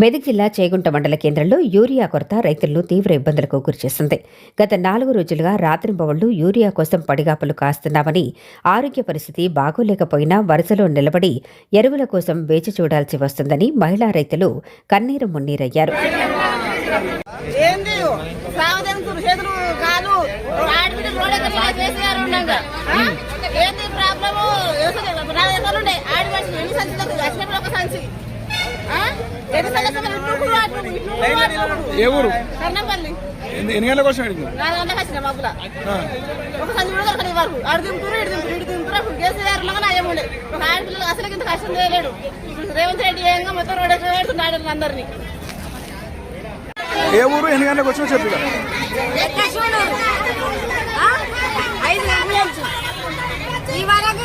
మెదక్ జిల్లా చేగుంట మండల కేంద్రంలో యూరియా కొరత రైతులను తీవ్ర ఇబ్బందులకు గురిచేసింది. గత నాలుగు రోజులుగా రాత్రింబవళ్ళు యూరియా కోసం పడిగాపులు కాస్తున్నామని ఆరోగ్య పరిస్థితి బాగోలేకపోయినా వరుసలో నిలబడి ఎరువుల కోసం వేచి చూడాల్సి వస్తుందని మహిళా రైతులు కన్నీరు మున్నీరయ్యారు. ఏంది? ప్రాబ్లము? ఎన్ని సంచులు? వచ్చినప్పుడు ఒక సంచి? ఏ ఊరు? ఎన్ని గంటలకు వచ్చిన అసలు ఇంత కష్టం చేయలేడు. రేవంత్ రెడ్డి ఏంగా మొత్తం రోడ్ పెడుతున్నాడు అందరినీ. ఏ ఊరు? ఎన్ని గంటలకు వచ్చినా చెప్పు ఈ వరకు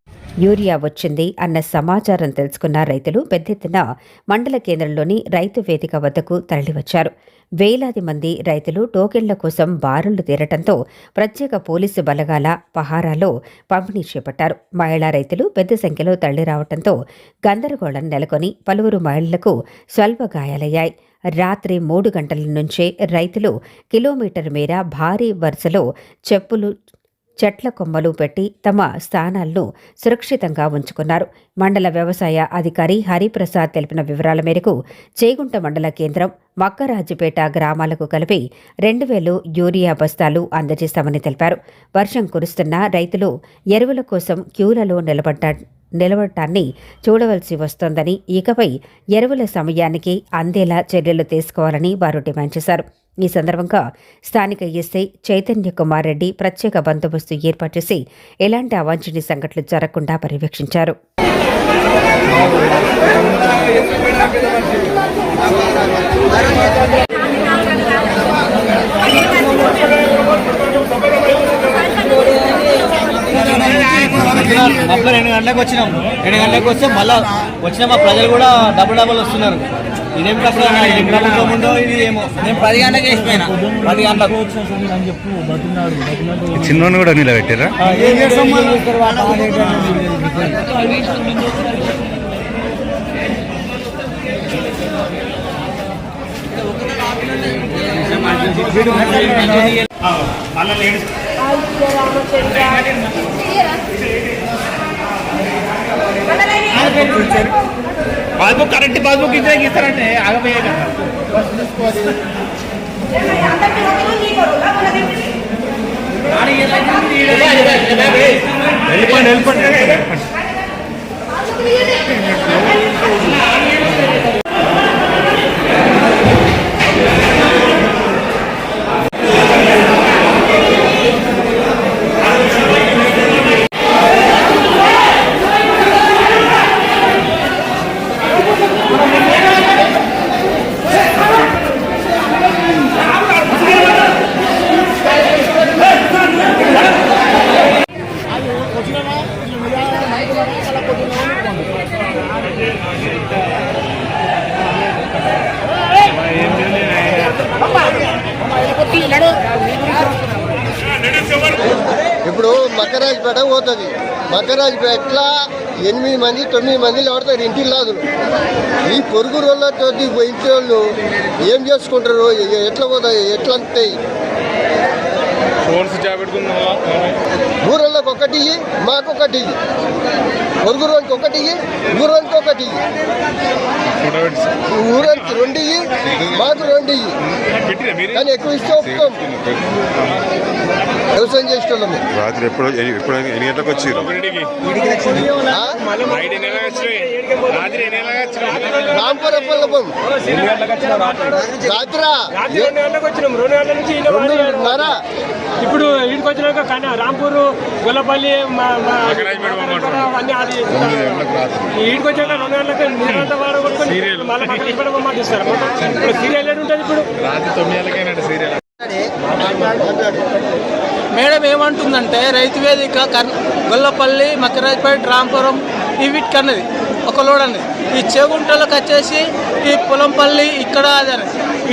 యూరియా వచ్చింది అన్న సమాచారం తెలుసుకున్న రైతులు పెద్ద ఎత్తున మండల కేంద్రంలోని రైతు వేదిక వద్దకు తరలివచ్చారు. వేలాది మంది రైతులు టోకెన్ల కోసం బారులు తీరటంతో ప్రత్యేక పోలీసు బలగాల పహారాలో పంపిణీ చేపట్టారు. మహిళా రైతులు పెద్ద సంఖ్యలో తరలిరావటంతో గందరగోళం నెలకొని పలువురు మహిళలకు స్వల్ప గాయాలయ్యాయి రాత్రి మూడు గంటల నుంచే రైతులు కిలోమీటర్ మేర భారీ వరుసలో చెప్పులు చెట్ల కొమ్మలు పెట్టి తమ స్థానాలను సురక్షితంగా ఉంచుకున్నారు. మండల వ్యవసాయ అధికారి హరిప్రసాద్ తెలిపిన వివరాల మేరకు చేగుంట మండల కేంద్రం మక్కరాజుపేట గ్రామాలకు కలిపి రెండు వేలు యూరియా బస్తాలు అందజేస్తామని తెలిపారు. వర్షం కురుస్తున్న రైతులు ఎరువుల కోసం క్యూలలో నిలబడ్డ నిలబడటాన్ని చూడవలసి వస్తోందని ఇకపై ఎరువుల సమయానికి అందేలా చర్యలు తీసుకోవాలని వారు డిమాండ్ చేశారు. ఈ సందర్భంగా స్థానిక ఎస్ఐ చైతన్య కుమార్ రెడ్డి ప్రత్యేక బందోబస్తు ఏర్పాటు చేసి ఎలాంటి అవాంఛనీయ సంఘటనలు జరగకుండా పర్యవేక్షించారు. అప్పుడు రెండు గంటలకు వచ్చినాం రెండు గంటలకు వస్తే మళ్ళీ వచ్చిన మా ప్రజలు కూడా డబుల్ డబుల్ వస్తున్నారు. ఇదేం ప్రభుత్వం ఉందో ఇది? ఏమో. నేను పది గంటలకు వేసిపోయినా. పది గంటలకు. చిన్నోని కూడా నిలబెట్టారా ಪಾಸ್ಬುಕ್ ಕರೆಂಟ್ ಪಾಸ್ಬುಕ್ इतना किस तरह है आगे भैया का ఇప్పుడు మకరాజ్పేట పోతుంది. మకరాజ్పేటలో ఎనిమిది మంది తొమ్మిది మంది ఎవడతారు ఇంటి లాదులు ఈ పొరుగు రోజులతో ఇంటి వాళ్ళు ఏం చేసుకుంటారు? ఎట్లా పోతాయి? ఎట్లా అంతాయి ఊరోళ్ళకి ఒకటి ఇయ్యి, మాకు ఒకటి ఇయ్యి. పొరుగు రోజుకి ఒకటి ఇయ్యి, ఊరోళ్ళకి ఒకటి ఇయ్యి. రెండు ఇయ్యి, మాకు రెండు ఇయ్యి. కానీ ఎక్కువ ఇస్తే ఒప్పుకోం. వ్యవసాయం చేసేటోళ్ళం మేము. రాత్రి ఎప్పుడు ఎప్పుడు ఎన్ని గంటలకు వచ్చారు? రాత్రి రెండున్నర ఇప్పుడు ఇంటికి వచ్చినాక కానీ రాంపూర్ గొల్లపల్లి అది ఇంటికి వచ్చాక రెండు గంటలకు నీరంతా మళ్ళీ ఇక్కడ పంపిస్తారు ఇప్పుడు సీరియల్ ఏడు ఉంటుంది ఇప్పుడు? మేడం ఏమంటుందంటే రైతు వేదిక కర్ గొల్లపల్లి మకరాజ్పేట రాంపురం ఈ వీటికి అన్నది ఒక లోడ్ అన్నది ఈ చేగుంటలకు వచ్చేసి ఈ పొలంపల్లి ఇక్కడ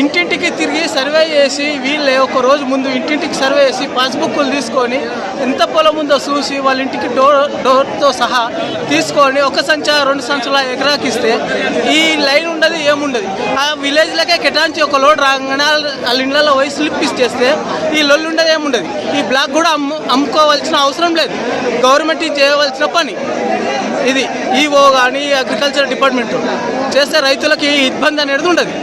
ఇంటింటికి తిరిగి సర్వే చేసి వీళ్ళే ఒక రోజు ముందు ఇంటింటికి సర్వే చేసి పాస్బుక్లు తీసుకొని ఎంత పొలం ఉందో చూసి వాళ్ళ ఇంటికి డోర్ డోర్తో సహా తీసుకొని ఒక సంచ రెండు సంచుల ఎకరాకిస్తే ఈ లైన్ ఉండదు ఏముండదు. ఆ విలేజ్లకే కేటాయించి ఒక లోడ్ రాగానే వాళ్ళ వాళ్ళ ఇళ్ళలో పోయి స్లిప్ ఇచ్చేస్తే ఈ లొల్లు ఉండదు ఏముండదు. ఈ బ్లాక్ కూడా అమ్ము అమ్ముకోవాల్సిన అవసరం లేదు. గవర్నమెంట్ చేయవలసిన పని. ఇది ఈఓ కానీ అగ్రికల్చర్ డిపార్ట్మెంట్ చేస్తే రైతులకి ఇబ్బంది అనేది ఉండదు.